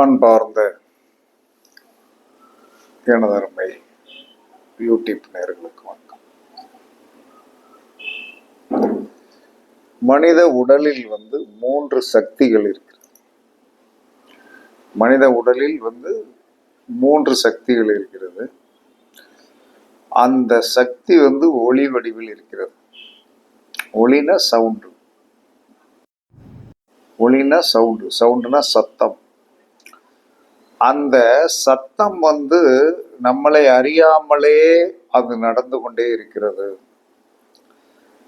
அன்பார்ந்த எனதருமை யூடியூப் நேர்களுக்கு வணக்கம். மனித உடலில் வந்து மூன்று சக்திகள் இருக்கிறது. மனித உடலில் வந்து மூன்று சக்திகள் இருக்கிறது. அந்த சக்தி வந்து ஒளி வடிவில் இருக்கிறது. ஒளினா சவுண்டு ஒளினா சவுண்டு சவுண்டுனா சத்தம். அந்த சத்தம் வந்து நம்மளை அறியாமலே அது நடந்து கொண்டே இருக்கிறது.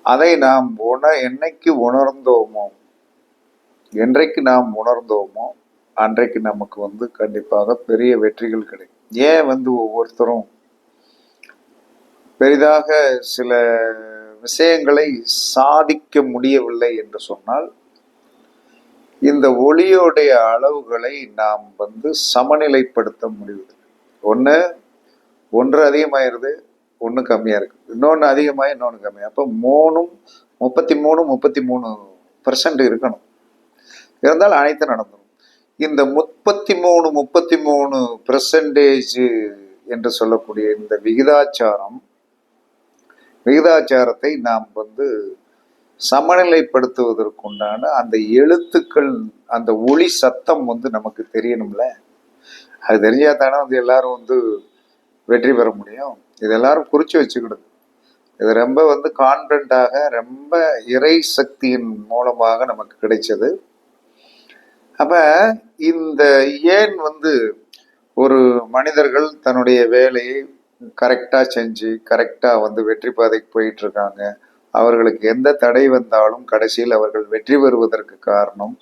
அதை நாம் உண என்னைக்கு உணர்ந்தோமோ என்றைக்கு நாம் உணர்ந்தோமோ அன்றைக்கு நமக்கு வந்து கண்டிப்பாக பெரிய வெற்றிகள் கிடைக்கும். ஏன் வந்து ஒவ்வொருத்தரும் பெரிதாக சில விஷயங்களை சாதிக்க முடியவில்லை என்று சொன்னால் இந்த ஒளியோடைய அளவுகளை நாம் வந்து சமநிலைப்படுத்த முடியுது ஒன்று ஒன்று அதிகமாயிருது ஒன்று கம்மியாக இருக்குது. இன்னொன்று அதிகமாக இன்னொன்று கம்மியாக அப்போ மூணும் முப்பத்தி மூணு முப்பத்தி மூணு பர்சன்ட் இருக்கணும். இருந்தால் அனைத்தும் நடந்துடும் இந்த முப்பத்தி மூணு முப்பத்தி மூணு பெர்சன்டேஜ் என்று சொல்லக்கூடிய இந்த விகிதாச்சாரம் விகிதாச்சாரத்தை நாம் வந்து சமநிலைப்படுத்துவதற்குண்டான அந்த எழுத்துக்கள் அந்த ஒளி சத்தம் வந்து நமக்கு தெரியணும்ல? அது தெரிஞ்சால் தானே வந்து எல்லாரும் வந்து வெற்றி பெற முடியும். இது எல்லாரும் குறித்து வச்சுக்கிடுது. இது ரொம்ப வந்து கான்ஃபிடண்ட்டாக ரொம்ப இறை சக்தியின் மூலமாக நமக்கு கிடைச்சது. அப்போ இந்த ஏன் வந்து ஒரு மனிதர்கள் தன்னுடைய வேலையை கரெக்டாக செஞ்சு கரெக்டாக வந்து வெற்றி பாதைக்கு போயிட்டுருக்காங்க அவர்களுக்கு எந்த தடை வந்தாலும் கடைசியில் அவர்கள் வெற்றி பெறுவதற்கு காரணம்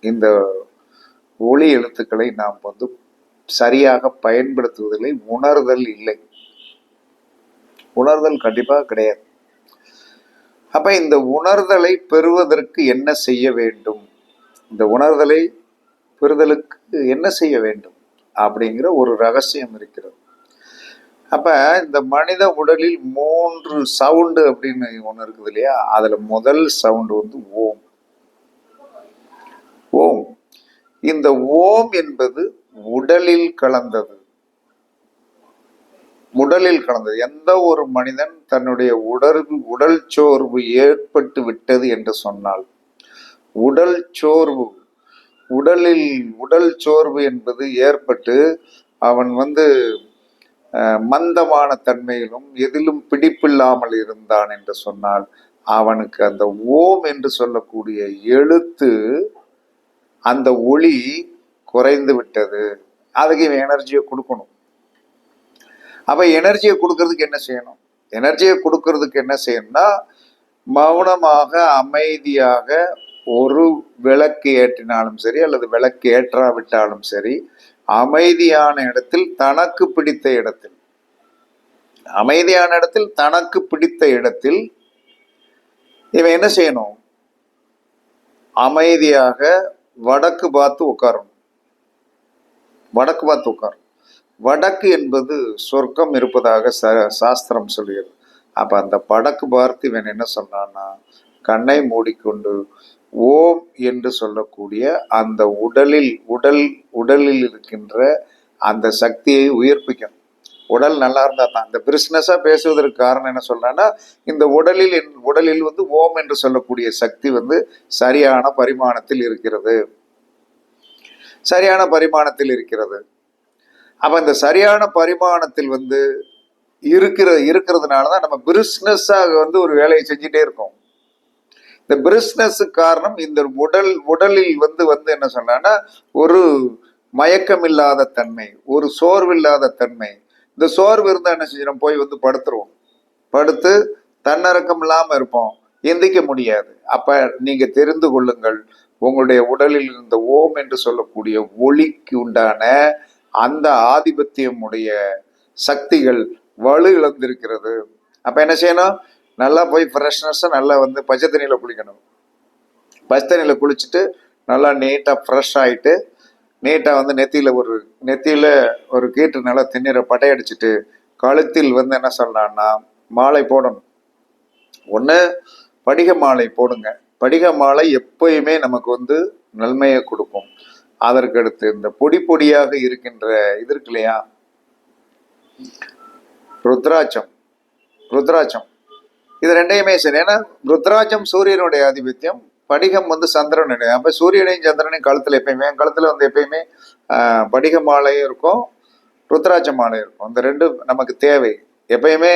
இந்த ஒளி எழுத்துக்களை நாம் வந்து சரியாக பயன்படுத்துவதில்லை. உணர்தல் இல்லை. உணர்தல் கண்டிப்பாக கிடையாது. அப்ப இந்த உணர்தலை பெறுவதற்கு என்ன செய்ய வேண்டும்? இந்த உணர்தலை பெறுதலுக்கு என்ன செய்ய வேண்டும்? அப்படிங்கிற ஒரு ரகசியம் இருக்கிறது. அப்ப இந்த மனித உடலில் மூன்று சவுண்டு அப்படின்னு ஒன்று இருக்குது இல்லையா? அதுல முதல் சவுண்டு வந்து ஓம். ஓம். இந்த ஓம் என்பது உடலில் கலந்தது. உடலில் கலந்தது. எந்த ஒரு மனிதன் தன்னுடைய உடல் உடல் சோர்வு ஏற்பட்டு விட்டது என்று சொன்னால் உடல் சோர்வு உடலில் உடல் சோர்வு என்பது ஏற்பட்டு அவன் வந்து மந்தமான தன்மையிலும் எதிலும் பிடிப்பில்லாமல் இருந்தான் என்று சொன்னால் அவனுக்கு அந்த ஓம் என்று சொல்லக்கூடிய எழுத்து அந்த ஒளி குறைந்து விட்டது. அதுக்கு இவன் எனர்ஜியை கொடுக்கணும். அப்ப எனர்ஜியை கொடுக்கறதுக்கு என்ன செய்யணும்? எனர்ஜியை கொடுக்கறதுக்கு என்ன செய்யணும்னா மௌனமாக அமைதியாக ஒரு விளக்கு ஏற்றினாலும் சரி அல்லது விளக்கு ஏற்றாவிட்டாலும் சரி அமைதியான இடத்தில் தனக்கு பிடித்த இடத்தில். அமைதியான இடத்தில் தனக்கு பிடித்த இடத்தில் இவன் என்ன செய்யணும்? அமைதியாக வடக்கு பார்த்து உட்காரணும். வடக்கு பார்த்து உட்காரணும். வடக்கு என்பது சொர்க்கம் இருப்பதாக ச சாஸ்திரம் சொல்கிறது. அப்ப அந்த வடக்கு பார்த்து இவன் என்ன சொன்னான்னா கண்ணை மூடிக்கொண்டு ஓம் என்று சொல்லக்கூடிய அந்த உடலில் உடல் உடலில் இருக்கின்ற அந்த சக்தியை உயிர்ப்பிக்கும். உடல் நல்லா இருந்தால் தான். இந்த பிஸ்னஸாக பேசுவதற்கு காரணம் என்ன சொல்கிறேன்னா இந்த உடலில் என்- உடலில் வந்து ஓம் என்று சொல்லக்கூடிய சக்தி வந்து சரியான பரிமாணத்தில் இருக்கிறது. சரியான பரிமாணத்தில் இருக்கிறது. அப்போ இந்த சரியான பரிமாணத்தில் வந்து இருக்கிற இருக்கிறதுனால தான் நம்ம பிஸ்னஸாக வந்து ஒரு வேலையை செஞ்சுட்டே இருக்கோம். இந்த பிரிஸ்னஸ் காரணம் இந்த உடல் உடலில் வந்து வந்து என்ன சொன்னான்னா ஒரு மயக்கம் இல்லாத தன்மை ஒரு சோர்வில்லாத தன்மை. இந்த சோர்வு இருந்தால் என்ன செஞ்சிடும் போய் வந்து படுத்துருவோம். படுத்து தன்னறக்கம் இல்லாமல் இருப்போம். எந்திக்க முடியாது. அப்ப நீங்க தெரிந்து கொள்ளுங்கள் உங்களுடைய உடலில் இருந்த ஓம் என்று சொல்லக்கூடிய ஒளிக்கு உண்டான அந்த ஆதிபத்தியம் உடைய சக்திகள் வலு இழந்திருக்கிறது அப்ப என்ன செய்யணும்? நல்லா போய் ஃப்ரெஷ்னஸ்ஸாக நல்லா வந்து பச்சை தண்ணியில் குளிக்கணும். பச்சை தண்ணியில் குளிச்சுட்டு நல்லா நீட்டாக ஃப்ரெஷ் ஆகிட்டு நீட்டாக வந்து நெத்தியில் ஒரு நெத்தியில் ஒரு கீட்டு நல்லா திண்ணீரை படையடிச்சிட்டு கழுத்தில் வந்து என்ன சொல்லலாம்னா மாலை போடணும். ஒன்று படிக மாலை போடுங்க. படிக மாலை எப்பயுமே நமக்கு வந்து நன்மையை கொடுக்கும். அதற்கடுத்து இந்த பொடி பொடியாக இருக்கின்ற இது இருக்கு இல்லையா? ருத்ராட்சம். ருத்ராட்சம். இது ரெண்டையுமே சரி. ஏன்னா ருத்ராஜம் சூரியனுடைய ஆதிபத்தியம் படிகம் வந்து சந்திரனுடைய அப்போ சூரியனையும் சந்திரனையும் கழுத்தில் எப்பயுமே என் வந்து எப்பயுமே படிக மாலையும் இருக்கும் ருத்ராஜ மாலையும் இருக்கும். அந்த ரெண்டு நமக்கு தேவை. எப்பயுமே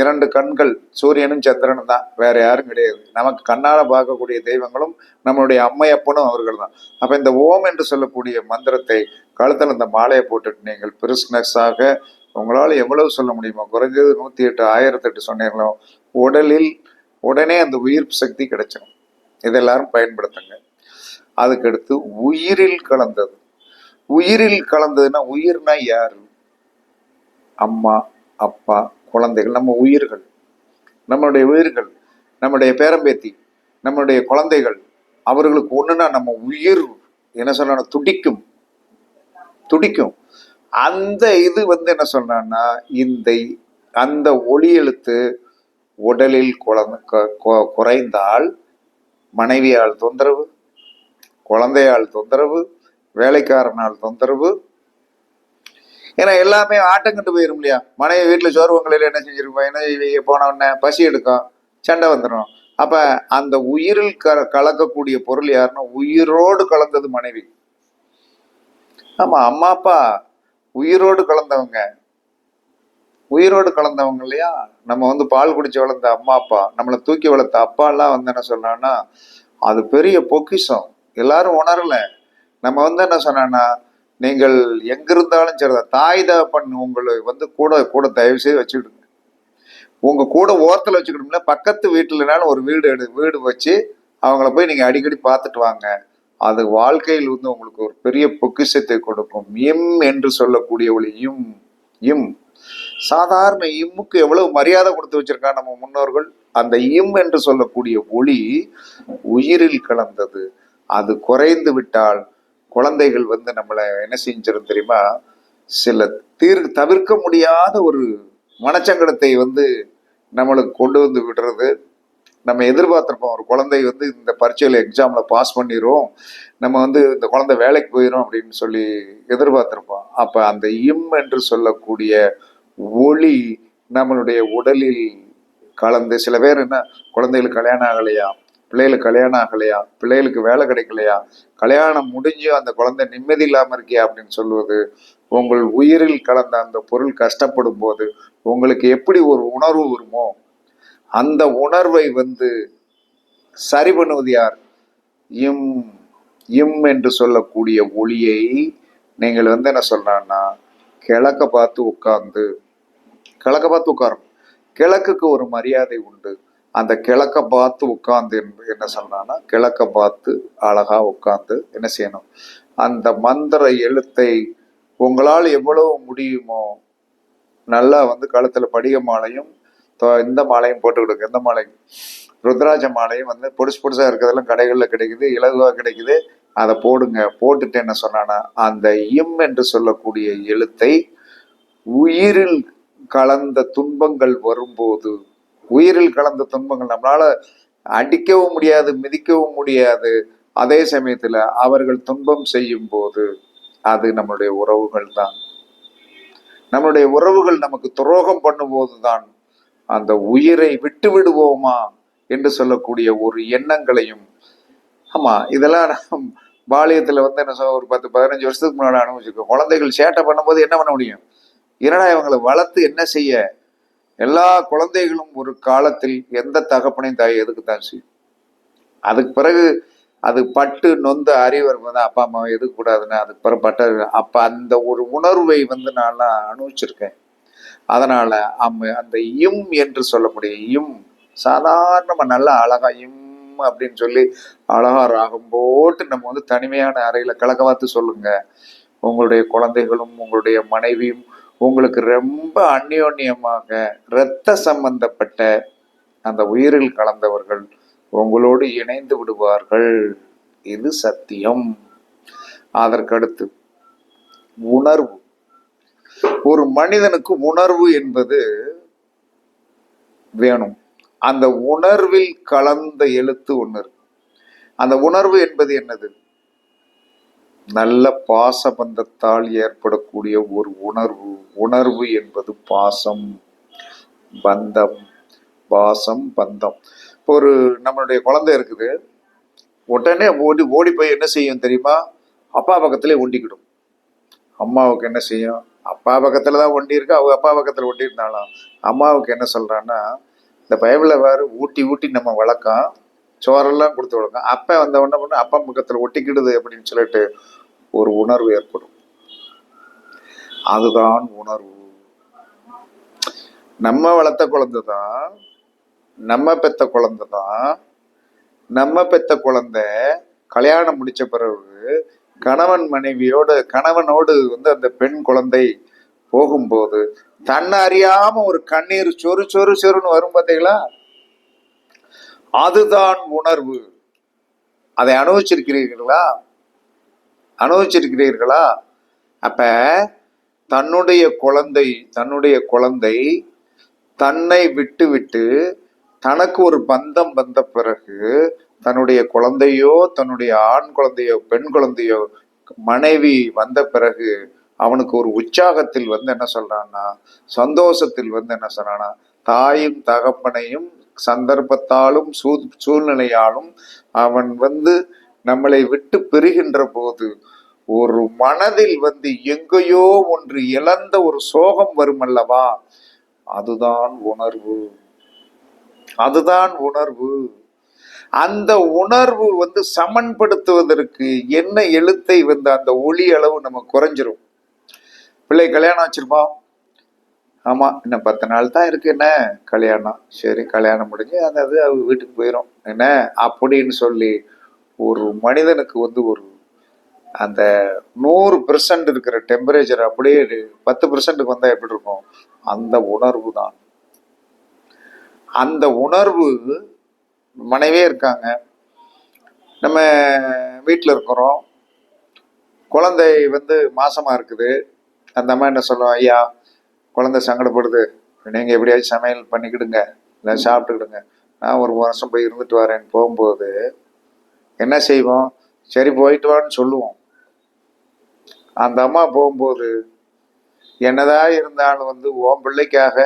இரண்டு கண்கள் சூரியனும் சந்திரனும் தான். வேற யாரும் கிடையாது. நமக்கு கண்ணால் பார்க்கக்கூடிய தெய்வங்களும் நம்மளுடைய அம்மையப்பனும் அவர்கள் தான். அப்போ இந்த ஓம் என்று சொல்லக்கூடிய மந்திரத்தை கழுத்தில் இந்த மாலையை போட்டுட்டு நீங்கள் பிரிஸ்னஸாக உங்களால் எவ்வளவு சொல்ல முடியுமோ குறைஞ்சது நூற்றி எட்டு ஆயிரத்தெட்டு சொன்னீங்களோ உடலில் உடனே அந்த உயிர் சக்தி கிடைச்சிடும் இதை எல்லாரும் பயன்படுத்துங்க. அதுக்கடுத்து உயிரில் கலந்தது. உயிரில் கலந்ததுன்னா உயிர்னா யார்? அம்மா அப்பா குழந்தைகள் நம்ம உயிர்கள். நம்மளுடைய உயிர்கள் நம்முடைய பேரம்பேத்தி நம்மளுடைய குழந்தைகள் அவர்களுக்கு ஒன்றுன்னா நம்ம உயிர். என்ன சொல்லணும் துடிக்கும். துடிக்கும். அந்த இது வந்து என்ன சொல்றான்னா இந்த அந்த ஒளி எழுத்து உடலில் குழந்த குறைந்தால் மனைவியால் தொந்தரவு குழந்தையால் தொந்தரவு வேலைக்காரனால் தொந்தரவு. ஏன்னா எல்லாமே ஆட்டங்கண்டு போயிரும் இல்லையா? மனைவி வீட்டில் சோர்வங்களில் என்ன செஞ்சிருப்போம் என்ன போன உடனே பசி எடுக்கும் சண்டை வந்துடும் அப்போ அந்த உயிரில் க கலக்கக்கூடிய பொருள் யாருன்னா உயிரோடு கலந்தது மனைவி. ஆமாம் அம்மா அப்பா உயிரோடு கலந்தவங்க. உயிரோடு கலந்தவங்க இல்லையா? நம்ம வந்து பால் குடிச்சு வளர்ந்த அம்மா அப்பா நம்மளை தூக்கி வளர்த்த அப்பா எல்லாம் வந்து என்ன சொன்னான்னா அது பெரிய பொக்கிஷம். எல்லாரும் உணரல. நம்ம வந்து என்ன சொன்னான்னா நீங்கள் எங்கிருந்தாலும் சரிதான் தாய் தகப்பன் உங்களை வந்து கூட கூட தயவு செய்து வச்சுக்கிடுங்க. உங்க கூட ஓரத்தில் வச்சுக்கிட்டோம்ல பக்கத்து வீட்டுலனாலும் ஒரு வீடு எடு வீடு வச்சு அவங்கள போய் நீங்கள் அடிக்கடி பார்த்துட்டு வாங்க. அது வாழ்க்கையில் வந்து உங்களுக்கு ஒரு பெரிய பொக்கிஷத்தை கொடுக்கும். இம் என்று சொல்லக்கூடிய ஒளி இம் இம். சாதாரண இம்முக்கு எவ்வளவு மரியாதை கொடுத்து வச்சிருக்கா நம்ம முன்னோர்கள்? அந்த இம் என்று சொல்லக்கூடிய ஒளி உயிரில் கலந்தது. அது குறைந்து விட்டால் குழந்தைகள் வந்து நம்மளை என்ன செஞ்சிடும் தெரியுமா? சில தீர் தவிர்க்க முடியாத ஒரு மனச்சங்கடத்தை வந்து நம்மளுக்கு கொண்டு வந்து விடுறது. நம்ம எதிர்பார்த்துருப்போம் ஒரு குழந்தை வந்து இந்த பரீட்சையில் எக்ஸாமில் பாஸ் பண்ணிடுவோம் நம்ம வந்து இந்த குழந்தை வேலைக்கு போயிடும் அப்படின்னு சொல்லி எதிர்பார்த்துருப்போம். அப்போ அந்த இம் என்று சொல்லக்கூடிய ஒளி நம்மளுடைய உடலில் கலந்து சில பேர் என்ன குழந்தைகளுக்கு கல்யாணம் ஆகலையா பிள்ளைகளுக்கு கல்யாணம் ஆகலையா பிள்ளைகளுக்கு வேலை கிடைக்கலையா கல்யாணம் முடிஞ்சு அந்த குழந்தை நிம்மதி இல்லாமல் இருக்கியா அப்படின்னு சொல்லுவது உங்கள் உயிரில் கலந்த அந்த பொருள் கஷ்டப்படும் போது உங்களுக்கு எப்படி ஒரு உணர்வு வருமோ அந்த உணர்வை வந்து சரி பண்ணுவது யார்? இம் இம் என்று சொல்லக்கூடிய ஒளியை நீங்கள் வந்து என்ன சொல்றான்னா கிழக்க பார்த்து உட்கார்ந்து கிழக்க பார்த்து உட்காரணும் கிழக்குக்கு ஒரு மரியாதை உண்டு. அந்த கிழக்க பார்த்து உட்காந்து என்று என்ன சொல்றான்னா கிழக்க பார்த்து அழகா உட்காந்து என்ன செய்யணும்? அந்த மந்திர எழுத்தை உங்களால் எவ்வளவு முடியுமோ நல்லா வந்து கழுத்துல படிக மாலையும் இந்த மாலையும் போட்டு கொடுங்க. எந்த மாலையும்? ருத்ராஜ மாலையும் வந்து பொடிசு பொடிசா இருக்கிறதெல்லாம் கடைகளில் கிடைக்குது இலகுவா கிடைக்குது. அதை போடுங்க. போட்டுட்டு என்ன சொன்னானா அந்த இம் என்று சொல்லக்கூடிய எழுத்தை உயிரில் கலந்த துன்பங்கள் வரும்போது உயிரில் கலந்த துன்பங்கள் நம்மளால அடிக்கவும் முடியாது மிதிக்கவும் முடியாது. அதே சமயத்துல அவர்கள் துன்பம் செய்யும் போது அது நம்மளுடைய உறவுகள் தான். நம்மளுடைய உறவுகள் நமக்கு துரோகம் பண்ணும்போது தான் அந்த உயிரை விட்டு விடுவோமா என்று சொல்லக்கூடிய ஒரு எண்ணங்களையும் ஆமா இதெல்லாம் நாம் பாலியத்துல வந்து என்ன சொல்ல ஒரு பத்து பதினஞ்சு வருஷத்துக்கு முன்னாடி அனுபவிச்சிருக்கோம். குழந்தைகள் சேட்டை பண்ணும்போது என்ன பண்ண முடியும்? என்னடா இவங்களை வளர்த்து என்ன செய்ய? எல்லா குழந்தைகளும் ஒரு காலத்தில் எந்த தகப்பனையும் தாய் எதுக்கு தான் செய்யும்? அதுக்கு பிறகு அது பட்டு நொந்த அறிவர் வந்து அப்பா அம்மா எதுக்கு கூடாதுன்னு அதுக்கு பிறகு பட்ட அப்ப அந்த ஒரு உணர்வை வந்து நான் அனுபவிச்சிருக்கேன். அதனால அம் அந்த இம் என்று சொல்லக்கூடிய இம் சாதாரணமா நல்லா அழகா இம் அப்படின்னு சொல்லி அழகா ராகம் போட்டு நம்ம வந்து தனிமையான அறையில கலக்கவாத்து பார்த்து சொல்லுங்க. உங்களுடைய குழந்தைகளும் உங்களுடைய மனைவியும் உங்களுக்கு ரொம்ப அந்யோன்யமாக இரத்த சம்பந்தப்பட்ட அந்த உயிரில் கலந்தவர்கள் உங்களோடு இணைந்து விடுவார்கள். இது சத்தியம். அதற்கடுத்து உணர்வு. ஒரு மனிதனுக்கு உணர்வு என்பது வேணும். அந்த உணர்வில் கலந்த எழுத்து ஒன்று இருக்கு. அந்த உணர்வு என்பது என்னது? நல்ல பாசபந்தத்தால் ஏற்படக்கூடிய ஒரு உணர்வு உணர்வு என்பது பாசம் பந்தம் பாசம் பந்தம். இப்போ ஒரு நம்மளுடைய குழந்தை இருக்குது. உடனே ஓடி ஓடி போய் என்ன செய்யும் தெரியுமா? அப்பா பக்கத்திலே ஒண்டிக்கிடும். அம்மாவுக்கு என்ன செய்யும்? அப்பா பக்கத்தில் தான் ஒண்டி இருக்கு அவங்க அப்பா பக்கத்தில் ஒண்டி இருந்தாலும். அம்மாவுக்கு என்ன சொல்கிறான்னா இந்த பைபிளில் வேறு ஊட்டி ஊட்டி நம்ம வளர்க்கோம் சோறெல்லாம் கொடுத்து விடுங்க அப்போ வந்த உடனே பண்ண அப்பா பக்கத்துல ஒட்டிக்கிடுது அப்படின்னு சொல்லிட்டு ஒரு உணர்வு ஏற்படும். அதுதான் உணர்வு. நம்ம வளர்த்த குழந்தை தான் நம்ம பெத்த குழந்தை தான் நம்ம பெத்த குழந்தை கல்யாணம் முடிச்ச பிறகு கணவன் மனைவியோடு கணவனோடு வந்து அந்த பெண் குழந்தை போகும்போது தன்னை அறியாம ஒரு கண்ணீர் சொறு சொறு சொருன்னு வரும் பார்த்தீங்களா அதுதான் உணர்வு. அதை அனுபவிச்சிருக்கிறீர்களா? அனுபவிச்சிருக்கிறீர்களா? அப்ப தன்னுடைய குழந்தை தன்னுடைய குழந்தை தன்னை விட்டு விட்டு தனக்கு ஒரு பந்தம் வந்த பிறகு தன்னுடைய குழந்தையோ தன்னுடைய ஆண் குழந்தையோ பெண் குழந்தையோ மனைவி வந்த பிறகு அவனுக்கு ஒரு உற்சாகத்தில் வந்து என்ன சொல்றான்னா சந்தோஷத்தில் வந்து என்ன சொல்றான்னா தாயும் தகப்பனையும் சந்தர்ப்பத்தாலும் சூ சூழ்நிலையாலும் அவன் வந்து நம்மளை விட்டு பெறுகின்ற போது ஒரு மனதில் வந்து எங்கேயோ ஒன்று இழந்த ஒரு சோகம் வரும் அல்லவா அதுதான் உணர்வு. அதுதான் உணர்வு. அந்த உணர்வு வந்து சமன்படுத்துவதற்கு என்ன எழுத்தை வந்து அந்த ஒளி அளவு நம்ம குறைஞ்சிரும். பிள்ளை கல்யாணம் வச்சிருப்போம் ஆமாம் இன்னும் பத்து நாள் தான் இருக்கு என்ன? கல்யாணம். சரி கல்யாணம் முடிஞ்சு அந்த அது அவங்க வீட்டுக்கு போயிடும் என்ன? அப்படின்னு சொல்லி ஒரு மனிதனுக்கு வந்து ஒரு அந்த நூறு பெர்சன்ட் இருக்கிற டெம்பரேச்சர் அப்படியே பத்து பெர்சன்ட்டுக்கு வந்தால் எப்படி இருக்கும்? அந்த உணர்வு தான். அந்த உணர்வு மனைவியே இருக்காங்க. நம்ம வீட்டில் இருக்கிறோம். குழந்தை வந்து மாசமாக இருக்குது. அந்த அம்மா என்ன சொல்லுவோம் ஐயா குழந்தை சங்கடப்படுது நீங்கள் எப்படியாச்சும் சமையல் பண்ணிக்கிடுங்க இல்லை சாப்பிட்டுக்கிடுங்க. நான் ஒரு வருஷம் போய் இருந்துட்டு வரேன். போகும்போது என்ன செய்வோம்? சரி போயிட்டு வான்னு சொல்லுவோம். அந்த அம்மா போகும்போது என்னதான் இருந்தாலும் வந்து ஓம் பிள்ளைக்காக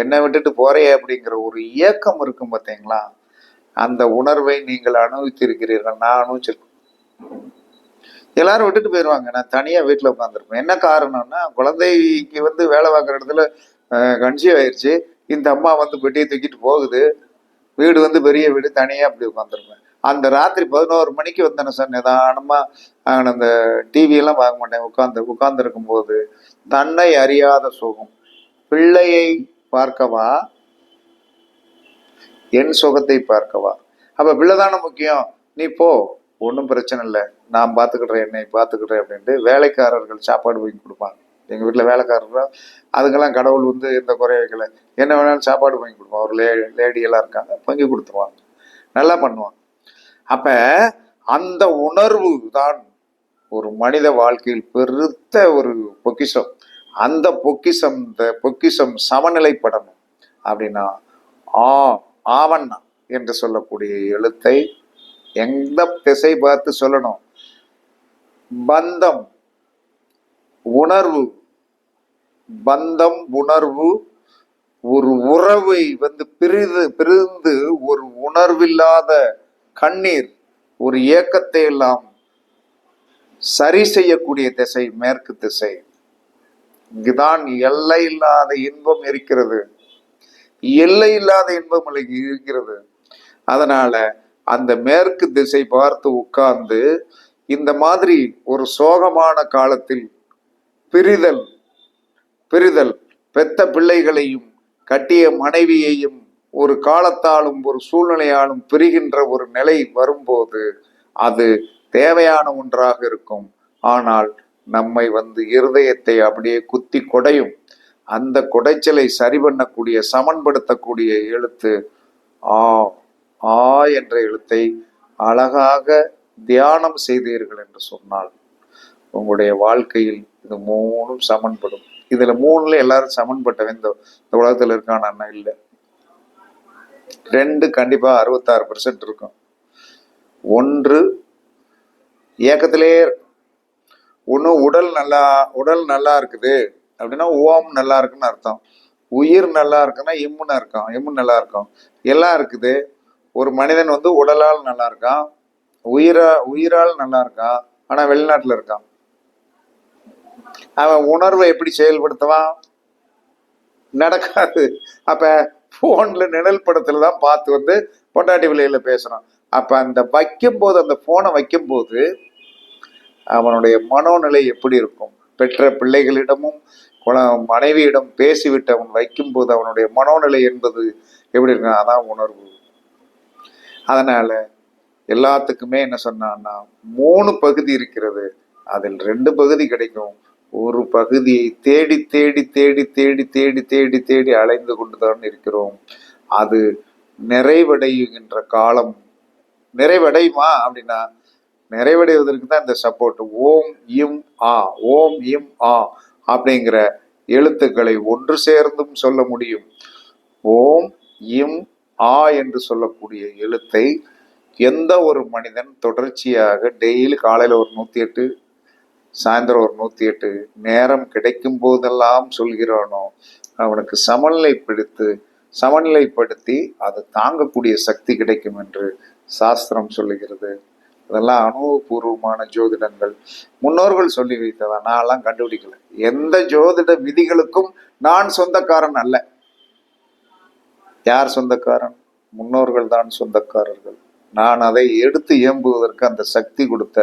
என்னை விட்டுட்டு போறே அப்படிங்கிற ஒரு இயக்கம் இருக்கும் பார்த்தீங்களா அந்த உணர்வை நீங்கள் அனுபவித்திருக்கிறீர்கள். நான் அனுபவிச்சிருக்கேன். எல்லாரும் விட்டுட்டு போயிடுவாங்க நான் தனியாக வீட்டில் உட்காந்துருப்பேன் என்ன காரணம்னா குழந்தைக்கு வந்து வேலை பார்க்குற இடத்துல கன்சீவ் ஆயிடுச்சு இந்த அம்மா வந்து பெட்டியை தூக்கிட்டு போகுது. வீடு வந்து பெரிய வீடு தனியாக அப்படி உட்காந்துருப்பேன் அந்த ராத்திரி பதினோரு மணிக்கு வந்தேன் சார் நிதானமாக அந்த டிவியெல்லாம் பார்க்க மாட்டேன். உட்காந்து உட்காந்துருக்கும் போது தன்னை அறியாத சுகம். பிள்ளையை பார்க்கவா? என் சுகத்தை பார்க்கவா? அப்போ பிள்ளை தானே முக்கியம். நீ போ. ஒன்றும் பிரச்சனை இல்லை. நான் பார்த்துக்கிட்றேன் என்னை பார்த்துக்கிட்றேன் அப்படின்ட்டு வேலைக்காரர்கள் சாப்பாடு வாங்கி கொடுப்பாங்க. எங்கள் வீட்டில் வேலைக்காரர்கள் அதுக்கெல்லாம் கடவுள் வந்து எந்த குறைய வைக்கல. என்ன வேணாலும் சாப்பாடு வாங்கி கொடுப்பான் ஒரு லே லேடியெல்லாம் இருக்காங்க பங்கி கொடுத்துருவாங்க. நல்லா பண்ணுவாங்க. அப்போ அந்த உணர்வு தான் ஒரு மனித வாழ்க்கையில் பெருத்த ஒரு பொக்கிஷம். அந்த பொக்கிஷம் இந்த பொக்கிஷம் சமநிலைப்படணும். அப்படின்னா ஆ ஆவண்ணா என்று சொல்லக்கூடிய எழுத்தை எந்த திசை பார்த்து சொல்லணும். பந்தம் உணர்வு. பந்தம் உணர்வு ஒரு உறவை வந்து பிரிது பிரிந்து ஒரு உணர்வில்லாத கண்ணீர் ஒரு இயக்கத்தை எல்லாம் சரி செய்யக்கூடிய திசை மேற்கு திசை. இங்குதான் எல்லை இல்லாத இன்பம் இருக்கிறது. எல்லை இல்லாத இன்பம் இருக்கிறது. அதனால அந்த மேற்கு திசை பார்த்து உட்கார்ந்து இந்த மாதிரி ஒரு சோகமான காலத்தில் பிரிதல் பிரிதல் பெத்த பிள்ளைகளையும் கட்டிய மனைவியையும் ஒரு காலத்தாலும் ஒரு சூழ்நிலையாலும் பிரிகின்ற ஒரு நிலை வரும்போது அது தேவையான ஒன்றாக இருக்கும். ஆனால் நம்மை வந்து இருதயத்தை அப்படியே குத்தி கொடையும் அந்த குடைச்சலை சரி பண்ணக்கூடிய சமன்படுத்தக்கூடிய எழுத்து ஆ ஆ என்ற எழுத்தை அழகாக தியானம் செய்தீர்கள் என்று சொன்னால் உங்களுடைய வாழ்க்கையில் இது மூணும் சமன்படும். இதுல மூணுல எல்லாரும் சமன்பட்டவன். இந்த இந்த உலகத்துல இருக்கானா இல்லை. ரெண்டு கண்டிப்பா அறுபத்தாறு பெர்சன்ட் இருக்கும். ஒன்று ஏக்கத்திலே ஒன்று உடல் நல்லா உடல் நல்லா இருக்குது. அப்படின்னா ஓம் நல்லா இருக்குன்னு அர்த்தம். உயிர் நல்லா இருக்குன்னா இம்முன்னு அர்த்தம். இம்முன்னு நல்லா இருக்கும். எல்லாம் இருக்குது. ஒரு மனிதன் வந்து உடலால் நல்லா இருக்கான் உயிரா உயிரால் நல்லா இருக்கான் ஆனா வெளிநாட்டுல இருக்கான். அவன் உணர்வை எப்படி செயல்படுத்துவான்? நடக்காது. அப்ப போன்ல நிழல் படத்துல தான் பார்த்து வந்து பொண்டாட்டி விலையில பேசுகிறான் அப்ப அந்த வைக்கும் போது அந்த போனை வைக்கும் போது அவனுடைய மனோநிலை எப்படி இருக்கும்? பெற்ற பிள்ளைகளிடமும் குல- மனைவியிடம் பேசிவிட்டு அவன் வைக்கும்போது அவனுடைய மனோநிலை என்பது எப்படி இருக்கும்? அதான் உணர்வு. அதனால எல்லாத்துக்குமே என்ன சொன்னான்னா மூணு பகுதி இருக்கிறது. அதில் ரெண்டு பகுதி கிடைக்கும். ஒரு பகுதியை தேடி தேடி தேடி தேடி தேடி தேடி தேடி அலைந்து கொண்டுதான் இருக்கிறோம். அது நிறைவடைகின்ற காலம். நிறைவடையுமா அப்படின்னா நிறைவடைவதற்கு தான் இந்த சப்போர்ட் ஓம் இம் ஆ. ஓம் இம் ஆ அப்படிங்கிற எழுத்துக்களை ஒன்று சேர்ந்தும் சொல்ல முடியும். ஓம் இம் ஆ என்று சொல்லக்கூடிய எழுத்தை எந்த ஒரு மனிதன் தொடர்ச்சியாக டெய்லி காலையில் ஒரு நூற்றி எட்டு சாயந்தரம் ஒரு நூற்றி எட்டு நேரம் கிடைக்கும் போதெல்லாம் சொல்கிறானோ அவனுக்கு சமநிலைப்படுத்து சமநிலைப்படுத்தி அதை தாங்கக்கூடிய சக்தி கிடைக்கும் என்று சாஸ்திரம் சொல்லுகிறது. அதெல்லாம் அனுபவபூர்வமான ஜோதிடங்கள். முன்னோர்கள் சொல்லி வைத்ததா? நான்லாம் கண்டுபிடிக்கல. எந்த ஜோதிட விதிகளுக்கும் நான் சொந்தக்காரன் அல்ல. யார் சொந்தக்காரன்? முன்னோர்கள் தான் சொந்தக்காரர்கள். நான் அதை எடுத்து இயம்புவதற்கு அந்த சக்தி கொடுத்த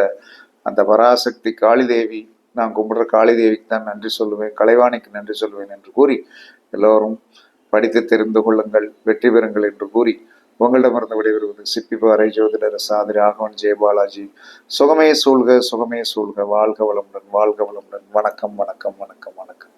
அந்த பராசக்தி காளிதேவி நான் கும்பிடுற காளிதேவிக்கு தான் நன்றி சொல்லுவேன் கலைவாணிக்கு நன்றி சொல்லுவேன் என்று கூறி எல்லோரும் படித்து தெரிந்து கொள்ளுங்கள் வெற்றி பெறுங்கள் என்று கூறி உங்களிடமிருந்து விடைபெறுவது சிப்பிபாறை ஜோதிடர் சாதி ராகவன் ஜெயபாலாஜி. சுகமே சூழ்க சுகமே சூழ்க. வாழ்க வளமுடன் வாழ்க வளமுடன். வணக்கம் வணக்கம் வணக்கம் வணக்கம்.